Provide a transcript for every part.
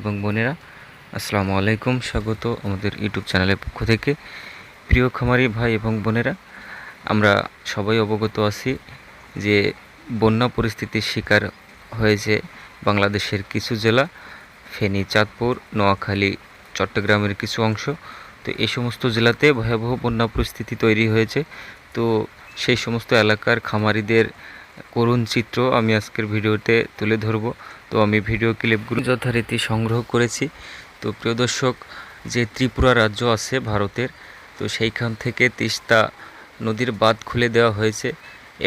এবং বোনেরা, আসসালামু আলাইকুম, স্বাগত আমাদের ইউটিউব চ্যানেলের পক্ষ থেকে। প্রিয় খামারি ভাই এবং বোনেরা, আমরা সবাই অবগত আছি যে বন্যা পরিস্থিতির শিকার হয়েছে বাংলাদেশের কিছু জেলা, ফেনী, চাঁদপুর, নোয়াখালী, চট্টগ্রামের কিছু অংশ। তো এই সমস্ত জেলাতে ভয়াবহ বন্যা পরিস্থিতি তৈরি হয়েছে। তো সেই সমস্ত এলাকার খামারিদের করুণ চিত্র, আমি আজকের ভিডিওতে তুলে ধরব। তো আমি ভিডিও ক্লিপগুলো যথারীতি সংগ্রহ করেছি। তো প্রিয় দর্শক, যে ত্রিপুরা রাজ্য আছে ভারতের, তো সেইখান থেকে তিস্তা নদীর বাঁধ খুলে দেওয়া হয়েছে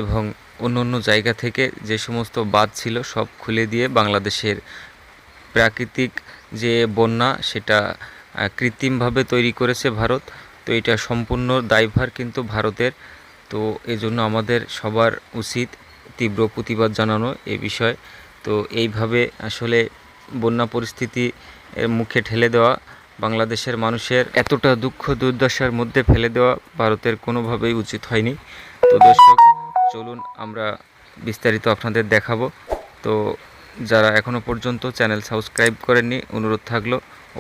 এবং অন্য অন্য জায়গা থেকে যে সমস্ত বাঁধ ছিল সব খুলে দিয়ে বাংলাদেশের প্রাকৃতিক যে বন্যা, সেটা কৃত্রিমভাবে তৈরি করেছে ভারত। তো এটা সম্পূর্ণ দায়ভার কিন্তু ভারতের। তো এজন্য আমাদের সবার উচিত তীব্র প্রতিবাদ জানানো এ বিষয়ে। তো এইভাবে আসলে বন্যা পরিস্থিতি মুখে ঠেলে দেওয়া, বাংলাদেশের মানুষের এতটা দুঃখ দুর্দশার মধ্যে ফেলে দেওয়া ভারতের কোনোভাবেই উচিত হয়নি। তো দর্শক, চলুন আমরা বিস্তারিত আপনাদের দেখাবো। তো যারা এখনও পর্যন্ত চ্যানেল সাবস্ক্রাইব করেননি, অনুরোধ থাকল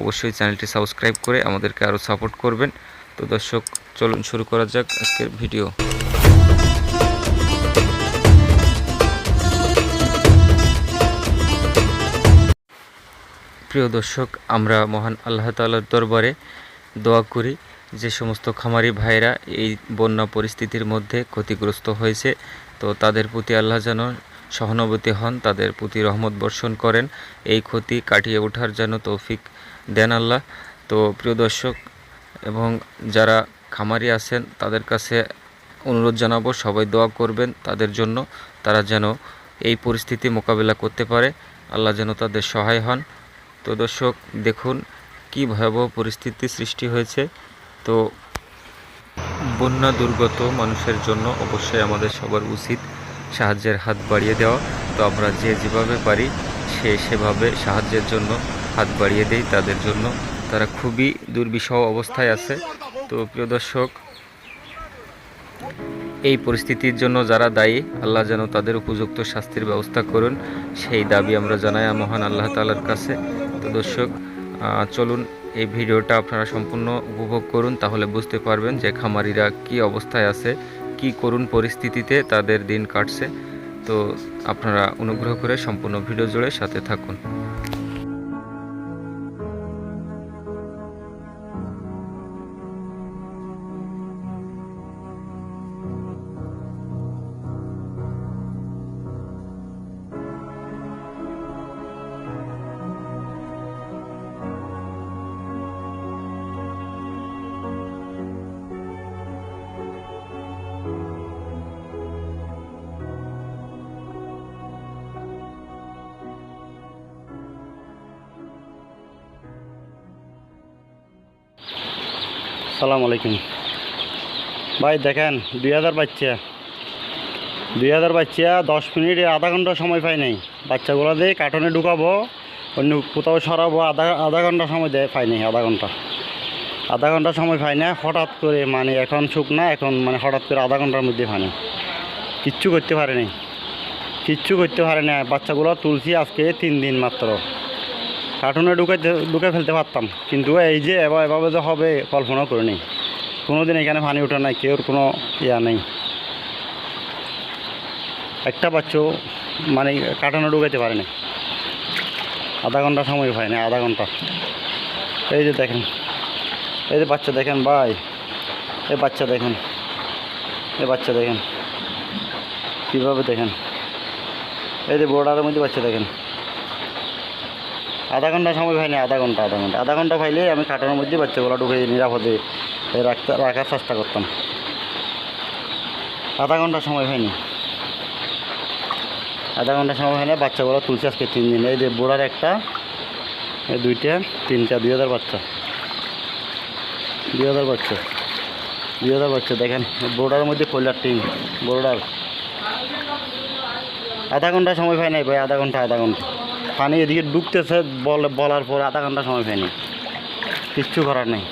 অবশ্যই চ্যানেলটি সাবস্ক্রাইব করে আমাদেরকে আরও সাপোর্ট করবেন। তো দর্শক, চলুন শুরু করা যাক আজকের ভিডিও। প্রিয় দর্শক, আমরা মহান আল্লাহ তাআলার দরবারে দোয়া করি যে সমস্ত খামারি ভাইরা এই বন্যা পরিস্থিতির মধ্যে ক্ষতিগ্রস্ত হয়েছে। তো তাদের প্রতি আল্লাহ যেন সহানুভূতি হন, তাদের প্রতি রহমত বর্ষণ করেন। এই ক্ষতি কাটিয়ে ওঠার যেন তৌফিক দেন আল্লাহ। তো প্রিয় দর্শক, এবং যারা খামারি আছেন, তাদের কাছে অনুরোধ জানাব, সবাই দোয়া করবেন। তাদের জন্য তারা যেন এই পরিস্থিতি মোকাবিলা করতে পারে। আল্লাহ যেন তাদের সহায় হন। তো দর্শক, দেখুন কি ভয়াবহ পরিস্থিতি সৃষ্টি হয়েছে। তো বন্যা দুর্গত মানুষের জন্য অবশ্যই আমাদের সবার উচিত সাহায্যের হাত বাড়িয়ে দেওয়া। তো আমরা যে যেভাবে পারি সে সেভাবে সাহায্যের জন্য হাত বাড়িয়ে দেই, তাদের জন্য। তারা খুবই দুর্বিষহ অবস্থায় আছে। তো প্রিয় দর্শক এই পরিস্থিতির জন্য যারা দায়ী, আল্লাহ যেন তাদের উপযুক্ত শাস্তির ব্যবস্থা করুন। সেই দাবি আমরা জানাই মহান আল্লাহ তালার কাছে। তো দর্শক চলুন এই ভিডিওটা আপনারা সম্পূর্ণ উপভোগ করুন, তাহলে বুঝতে পারবেন যে খামারিরা কি অবস্থায় আছে, কি করুন পরিস্থিতিতে তাদের দিন কাটছে। তো আপনারা অনুগ্রহ করে সম্পূর্ণ ভিডিও জুড়ে সাথে থাকুন। সালাম আলাইকুম। ভাই, দেখেন, দুই হাজার বাচ্চা। দুই হাজার বাচ্চা, দশ মিনিট আধা ঘণ্টা সময় পাই নাই। বাচ্চাগুলো দিয়ে কার্টনে ঢুকাবো, অন্য কোথাও সরাবো, আধা আধা ঘণ্টা সময় দেয় পাই নাই, আধা ঘণ্টা। আধা ঘণ্টা সময় পাই না, হঠাৎ করে মানে এখন শুকনা এখন মানে হঠাৎ করে আধা ঘণ্টার মধ্যে পাই না কিচ্ছু করতে পারে নাই। কিচ্ছু করতে পারে না বাচ্চাগুলো তুলছি আজকে তিন দিন মাত্র। কার্টুনে ঢুকে ঢুকে ফেলতে পারতাম। কিন্তু এই যে এবার এভাবে যে হবে কল্পনা করে নেই কোনো দিন এখানে পানি ওঠে নাই, কেউর কোনো ইয়া নেই। একটা বাচ্চাও মানে কার্টুনে ঢুকাইতে পারে না আধা ঘণ্টা সময় হয় না আধা ঘণ্টা। এই যে দেখেন, এই যে বাচ্চা দেখেন ভাই, এই বাচ্চা দেখেন, এই বাচ্চা দেখেন। কীভাবে দেখেন? এই যে বোর্ডারের মধ্যে বাচ্চা দেখেন। আধা ঘণ্টা সময় পাইনি আধা ঘণ্টা আধা ঘণ্টা। আধা ঘণ্টা পাইলে আমি কাটানোর মধ্যে বাচ্চাগুলো ঢুকে নিরাপদে রাখতে রাখার চেষ্টা করতাম। আধা ঘণ্টা সময় পাইনি আধা ঘণ্টা সময় হয় না বাচ্চাগুলো তুলছে আজকে তিন দিন। এই যে বোড়ার একটা, এই দুইটা, তিনটা, দুই হাজার বাচ্চা। দুই হাজার বাচ্চা। দুই হাজার বাচ্চা, দেখেন বোর্ডার মধ্যে কয়লার টিম বোর্ডার আধা ঘণ্টা সময় পাই নাই ভাই, আধা ঘণ্টা আধা ঘণ্টা। পানি এদিকে ডুবতেছে বল বলার পর আধা ঘণ্টা সময় পাইনি। কিচ্ছু করার নেই।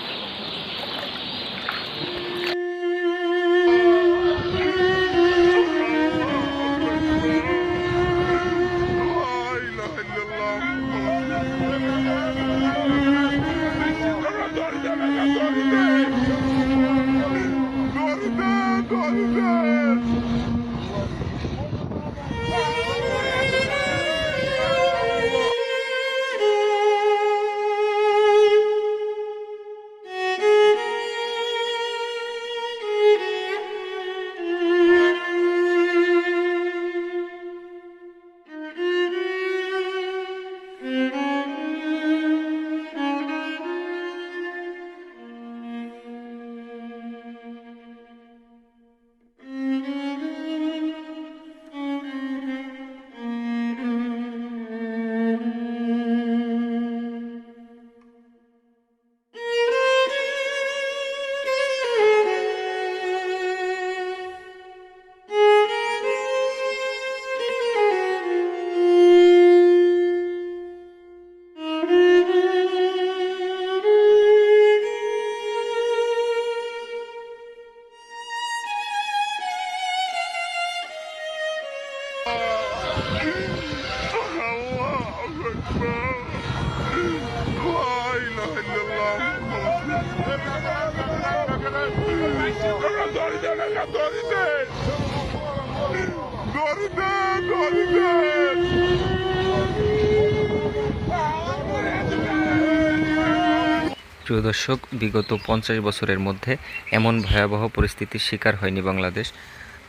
প্রিয় দর্শক বিগত পঞ্চাশ বছরের মধ্যে এমন ভয়াবহ পরিস্থিতির শিকার হয়নি বাংলাদেশ।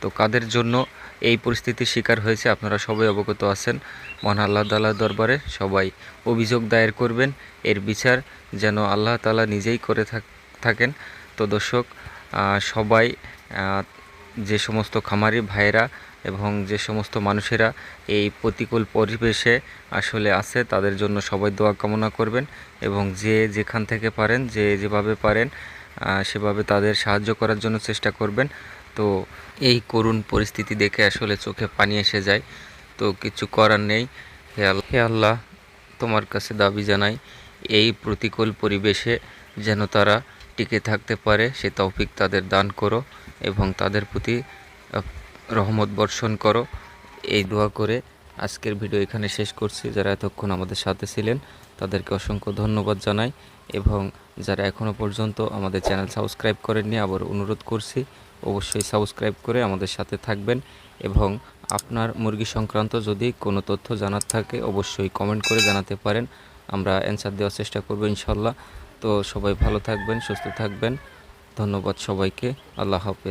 তো কাদের জন্য এই পরিস্থিতির শিকার হয়েছে আপনারা সবাই অবগত আছেন। মহান আল্লাহ তালার দরবারে সবাই অভিযোগ দায়ের করবেন, এর বিচার যেন আল্লাহ তালা নিজেই করে থাক- থাকেন। তো দর্শক সবাই যে সমস্ত খামারি ভাইয়েরা এবং যে সমস্ত মানুষেরা এই প্রতিকূল পরিবেশে আসলে আছে, তাদের জন্য সবাই দোয়া কামনা করবেন এবং যে যেখান থেকে পারেন, যে যেভাবে পারেন সেভাবে তাদের সাহায্য করার জন্য চেষ্টা করবেন। তো এই করুণ পরিস্থিতি দেখে আসলে চোখে পানি এসে যায়। তো কিছু করার নেই। হে আল্লাহ তোমার কাছে দাবি জানাই, এই প্রতিকূল পরিবেশে যেন তারা টিকে থাকতে পারে, সে তৌফিক তাদের দান করো এবং তাদের প্রতি রহমত বর্ষণ করো। এই দোয়া করে আজকের ভিডিও এখানে শেষ করছি। যারা এতক্ষণ আমাদের সাথে ছিলেন, তাদেরকে অসংখ্য ধন্যবাদ জানাই এবং যারা এখনও পর্যন্ত আমাদের চ্যানেল সাবস্ক্রাইব করেননি, আবার অনুরোধ করছি অবশ্যই সাবস্ক্রাইব করে আমাদের সাথে থাকবেন এবং আপনার মুরগি সংক্রান্ত যদি কোনো তথ্য জানার থাকে, অবশ্যই কমেন্ট করে জানাতে পারেন। আমরা অ্যান্সার দেওয়ার চেষ্টা করব ইনশাল্লাহ। তো সবাই ভালো থাকবেন, সুস্থ থাকবেন। ধন্যবাদ সবাইকে। আল্লাহ হাফেজ।